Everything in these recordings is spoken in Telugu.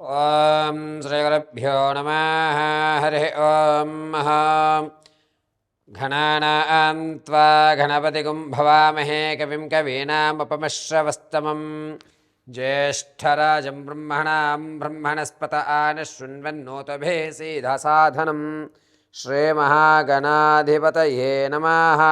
ॐ श्रीगुरुभ्यो नमः हरिः ॐ घनानां त्वा गणपतिगुं भवामहे कविं कवीनामुपमश्रवस्तमं ज्येष्ठराजं ब्रह्मणां ब्रह्मणस्पत आनशृण्वन्नोतभे सीधसाधनं श्रीमहागणाधिपतये नमः।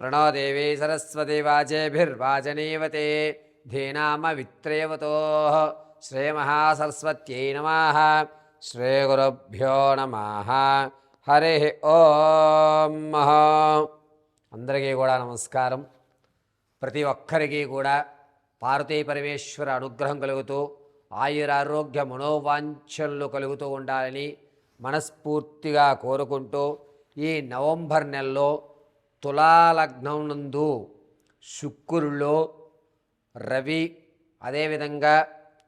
प्रणो देवी सरस्वती वाचेभिर्वाचनीवते धीनामवित्रेवतोः श्रीमहासरस्वत्यै नमः శ్రీగురుభ్యో నమ హరి ఓం అందరికీ కూడా నమస్కారం ప్రతి ఒక్కరికి కూడా పార్వతీ పరమేశ్వర అనుగ్రహం కలుగుతూ ఆయురారోగ్య మనోవాంఛనలు కలుగుతూ ఉండాలని మనస్ఫూర్తిగా కోరుకుంటూ ఈ నవంబర్ నెలలో తులాలగ్నం నందు శుక్రుల్లో రవి అదేవిధంగా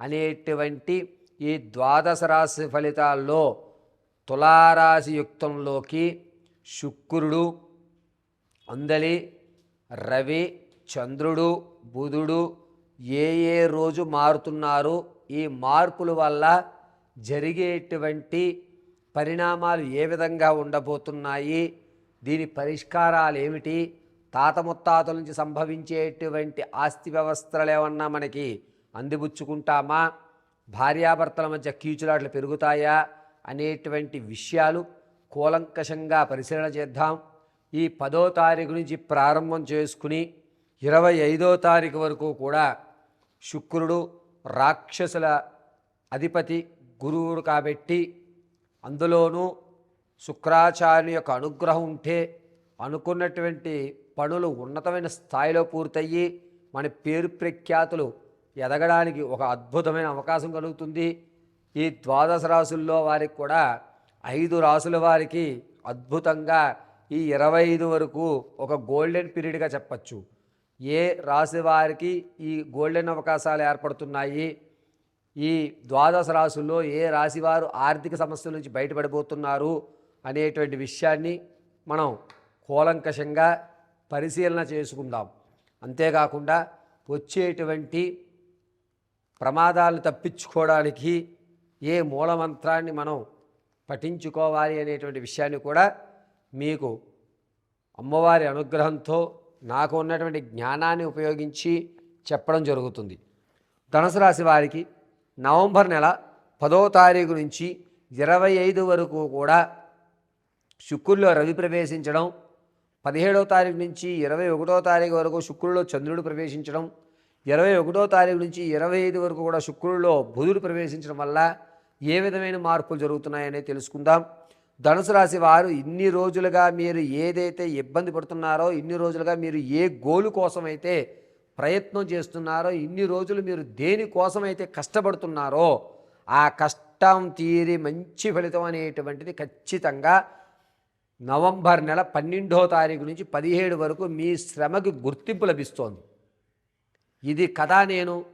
అనేటువంటి ఈ ద్వాదశ రాశి ఫలితాల్లో తులారాశి యుక్తంలోకి శుక్రుడు అందలి రవి చంద్రుడు బుధుడు ఏ ఏ రోజు మారుతున్నారు ఈ మార్పుల వల్ల జరిగేటువంటి పరిణామాలు ఏ విధంగా ఉండబోతున్నాయి దీని పరిష్కారాలు ఏమిటి తాత ముత్తాతల నుంచి సంభవించేటువంటి ఆస్తి వ్యవస్థలు ఏమన్నా మనకి అందిపుచ్చుకుంటామా? భార్యాభర్తల మధ్య కీచులాట్లు పెరుగుతాయా? అనేటువంటి విషయాలు కూలంకషంగా పరిశీలన చేద్దాం. ఈ పదో తారీఖు నుంచి ప్రారంభం చేసుకుని ఇరవై ఐదో తారీఖు వరకు కూడా శుక్రుడు రాక్షసుల అధిపతి గురువుడు కాబట్టి అందులోనూ శుక్రాచార్యుని యొక్క అనుగ్రహం ఉంటే అనుకున్నటువంటి పనులు ఉన్నతమైన స్థాయిలో పూర్తయ్యి మన పేరు ప్రఖ్యాతులు ఎదగడానికి ఒక అద్భుతమైన అవకాశం కలుగుతుంది. ఈ ద్వాదశ రాసుల్లో వారికి కూడా ఐదు రాసుల వారికి అద్భుతంగా ఈ ఇరవై ఐదు వరకు ఒక గోల్డెన్ పీరియడ్గా చెప్పచ్చు. ఏ రాశి వారికి ఈ గోల్డెన్ అవకాశాలు ఏర్పడుతున్నాయి? ఈ ద్వాదశ రాశుల్లో ఏ రాశి వారు ఆర్థిక సమస్యల నుంచి బయటపడిపోతున్నారు అనేటువంటి విషయాన్ని మనం కూలంకషంగా పరిశీలన చేసుకుందాం. అంతేకాకుండా వచ్చేటువంటి ప్రమాదాలు తప్పించుకోవడానికి ఏ మూలమంత్రాన్ని మనం పఠించుకోవాలి అనేటువంటి విషయాన్ని కూడా మీకు అమ్మవారి అనుగ్రహంతో నాకు ఉన్నటువంటి జ్ఞానాన్ని ఉపయోగించి చెప్పడం జరుగుతుంది. ధనుసు రాశి వారికి నవంబర్ నెల పదో తారీఖు నుంచి ఇరవై ఐదు వరకు కూడా శుక్రుల్లో రవి ప్రవేశించడం పదిహేడవ తారీఖు నుంచి ఇరవై ఒకటో తారీఖు వరకు శుక్రుల్లో చంద్రుడు ప్రవేశించడం ఇరవై ఒకటో తారీఖు నుంచి ఇరవై ఐదు వరకు కూడా శుక్రుల్లో బుధుడు ప్రవేశించడం వల్ల ఏ విధమైన మార్పులు జరుగుతున్నాయనే తెలుసుకుందాం. ధనుసు రాశి వారు ఇన్ని రోజులుగా మీరు ఏదైతే ఇబ్బంది పడుతున్నారో ఇన్ని రోజులుగా మీరు ఏ గోలు కోసమైతే ప్రయత్నం చేస్తున్నారో ఇన్ని రోజులు మీరు దేనికోసమైతే కష్టపడుతున్నారో ఆ కష్టం తీరి మంచి ఫలితం అనేటువంటిది ఖచ్చితంగా నవంబర్ నెల పన్నెండో తారీఖు నుంచి పదిహేడు వరకు మీ శ్రమకి గుర్తింపు లభిస్తోంది. ఇది కథ నేను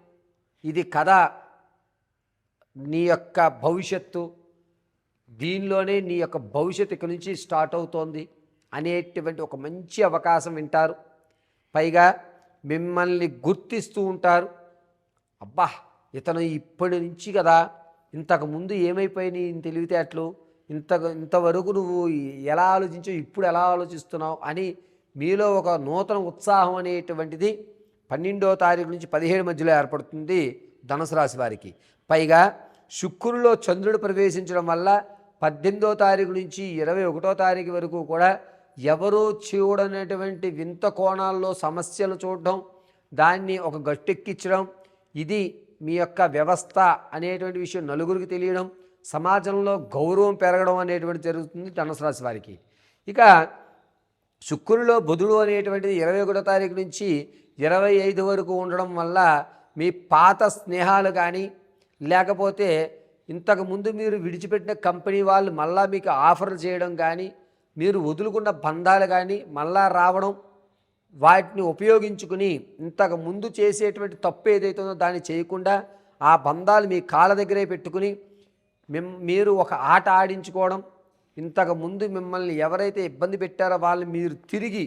ఇది కథ నీ యొక్క భవిష్యత్తు దీనిలోనే నీ యొక్క భవిష్యత్తు ఇక్కడి నుంచి స్టార్ట్ అవుతోంది అనేటువంటి ఒక మంచి అవకాశం వింటారు. పైగా మిమ్మల్ని గుర్తిస్తూ ఉంటారు. అబ్బా ఇతను ఇప్పటి నుంచి కదా ఇంతకు ముందు ఏమైపోయినాయి తెలివితే తెలివితేటలు? ఇంత ఇంతవరకు నువ్వు ఎలా ఆలోచించావు? ఇప్పుడు ఎలా ఆలోచిస్తున్నావు? అని మీలో ఒక నూతన ఉత్సాహం అనేటువంటిది పన్నెండో తారీఖు నుంచి పదిహేడు మధ్యలో ఏర్పడుతుంది ధనుసు రాశి వారికి. పైగా శుక్రుల్లో చంద్రుడు ప్రవేశించడం వల్ల పద్దెనిమిదో తారీఖు నుంచి ఇరవై ఒకటో తారీఖు వరకు కూడా ఎవరూ చూడనటువంటి వింత కోణాల్లో సమస్యలు చూడడం దాన్ని ఒక గట్టెక్కించడం ఇది మీ యొక్క వ్యవస్థ అనేటువంటి విషయం నలుగురికి తెలియడం సమాజంలో గౌరవం పెరగడం అనేటువంటి జరుగుతుంది ధనుసు రాశి వారికి. ఇక శుక్రులో బుధుడు అనేటువంటిది ఇరవై ఒకటో తారీఖు నుంచి ఇరవై ఐదు వరకు ఉండడం వల్ల మీ పాత స్నేహాలు కానీ లేకపోతే ఇంతకు ముందు మీరు విడిచిపెట్టిన కంపెనీ వాళ్ళు మళ్ళా మీకు ఆఫర్లు చేయడం కానీ మీరు వదులుకున్న బంధాలు కానీ మళ్ళా రావడం వాటిని ఉపయోగించుకుని ఇంతకు ముందు చేసేటువంటి తప్పు ఏదైతుందో దాన్ని చేయకుండా ఆ బంధాలు మీ కాళ్ళ దగ్గరే పెట్టుకుని మిమ్ మీరు ఒక ఆట ఆడించుకోవడం ఇంతకు ముందు మిమ్మల్ని ఎవరైతే ఇబ్బంది పెట్టారో వాళ్ళు మీరు తిరిగి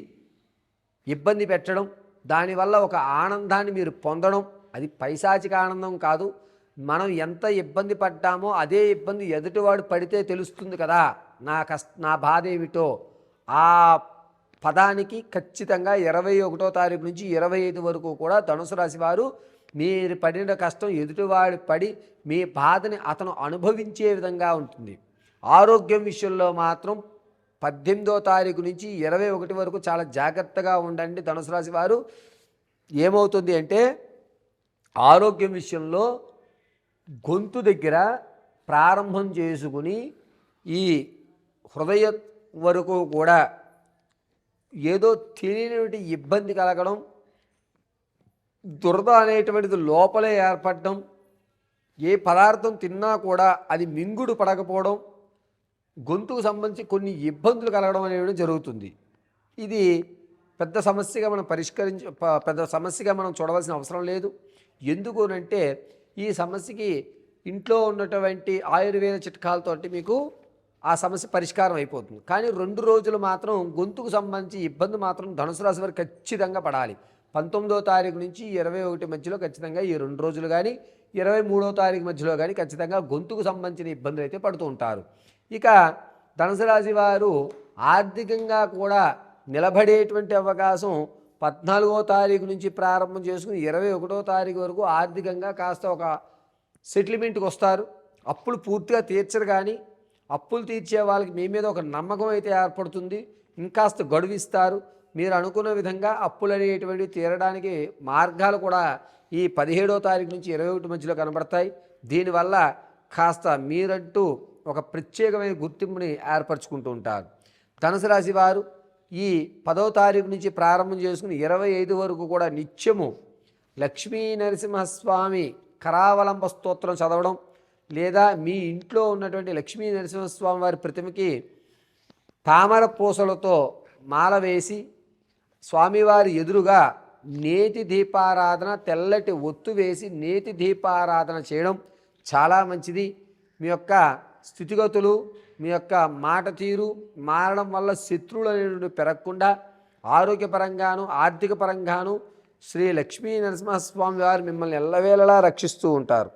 ఇబ్బంది పెట్టడం దానివల్ల ఒక ఆనందాన్ని మీరు పొందడం అది పైశాచిక ఆనందం కాదు. మనం ఎంత ఇబ్బంది పడ్డామో అదే ఇబ్బంది ఎదుటివాడు పడితే తెలుస్తుంది కదా నా కష్ట నా బాధ ఏమిటో. ఆ పదానికి ఖచ్చితంగా ఇరవై ఒకటో తారీఖు నుంచి ఇరవై ఐదు వరకు కూడా ధనుసు రాశి వారు మీరు పడిన కష్టం ఎదుటివాడు పడి మీ బాధని అతను అనుభవించే విధంగా ఉంటుంది. ఆరోగ్యం విషయంలో మాత్రం పద్దెనిమిదో తారీఖు నుంచి ఇరవై ఒకటి వరకు చాలా జాగ్రత్తగా ఉండండి ధనుసు రాశి వారు. ఏమవుతుంది అంటే ఆరోగ్యం విషయంలో గొంతు దగ్గర ప్రారంభం చేసుకుని ఈ హృదయ వరకు కూడా ఏదో తెలియనటువంటి ఇబ్బంది కలగడం దురద అనేటువంటిది లోపలే ఏర్పడడం ఏ పదార్థం తిన్నా కూడా అది మింగుడు పడకపోవడం గొంతుకు సంబంధించి కొన్ని ఇబ్బందులు కలగడం అనేది జరుగుతుంది. ఇది పెద్ద సమస్యగా మనం పరిష్కరించ పెద్ద సమస్యగా మనం చూడవలసిన అవసరం లేదు. ఎందుకు అంటే ఈ సమస్యకి ఇంట్లో ఉన్నటువంటి ఆయుర్వేద చిట్కాలతోటి మీకు ఆ సమస్య పరిష్కారం అయిపోతుంది. కానీ రెండు రోజులు మాత్రం గొంతుకు సంబంధించి ఇబ్బంది మాత్రం ధనుసు రాశి వారికి ఖచ్చితంగా పడాలి. పంతొమ్మిదో తారీఖు నుంచి ఇరవై ఒకటి మధ్యలో ఖచ్చితంగా ఈ రెండు రోజులు కానీ ఇరవై మూడో తారీఖు మధ్యలో కానీ ఖచ్చితంగా గొంతుకు సంబంధించిన ఇబ్బందులు అయితే పడుతూ ఉంటారు. ఇక ధనుసు రాశి వారు ఆర్థికంగా కూడా నిలబడేటువంటి అవకాశం పద్నాలుగో తారీఖు నుంచి ప్రారంభం చేసుకుని ఇరవై ఒకటో తారీఖు వరకు ఆర్థికంగా కాస్త ఒక సెటిల్మెంట్కి వస్తారు. అప్పులు పూర్తిగా తీర్చరు కానీ అప్పులు తీర్చే వాళ్ళకి మీ మీద ఒక నమ్మకం అయితే ఏర్పడుతుంది. ఇంకాస్త గడువిస్తారు మీరు అనుకున్న విధంగా అప్పులు అనేటువంటివి తీరడానికి మార్గాలు కూడా ఈ పదిహేడో తారీఖు నుంచి ఇరవై ఒకటి మధ్యలో కనబడతాయి. దీనివల్ల కాస్త మీరంటూ ఒక ప్రత్యేకమైన గుర్తింపుని ఏర్పరచుకుంటూ ఉంటారు. ధనుసు రాశి వారు ఈ పదో తారీఖు నుంచి ప్రారంభం చేసుకుని ఇరవై ఐదు వరకు కూడా నిత్యము లక్ష్మీ నరసింహస్వామి కరావలంబ స్తోత్రం చదవడం లేదా మీ ఇంట్లో ఉన్నటువంటి లక్ష్మీ నరసింహస్వామి వారి ప్రతిమకి తామర పూసలతో మాల వేసి స్వామివారి ఎదురుగా నేతి దీపారాధన తెల్లటి ఒత్తు వేసి నేతి దీపారాధన చేయడం చాలా మంచిది. మీ యొక్క స్థితిగతులు మీ యొక్క మాట తీరు మారడం వల్ల శత్రువులు అనేటువంటి పెరగకుండా ఆరోగ్యపరంగాను ఆర్థిక పరంగాను శ్రీ లక్ష్మీ నరసింహస్వామి వారు మిమ్మల్ని ఎల్లవేళలా రక్షిస్తూ ఉంటారు.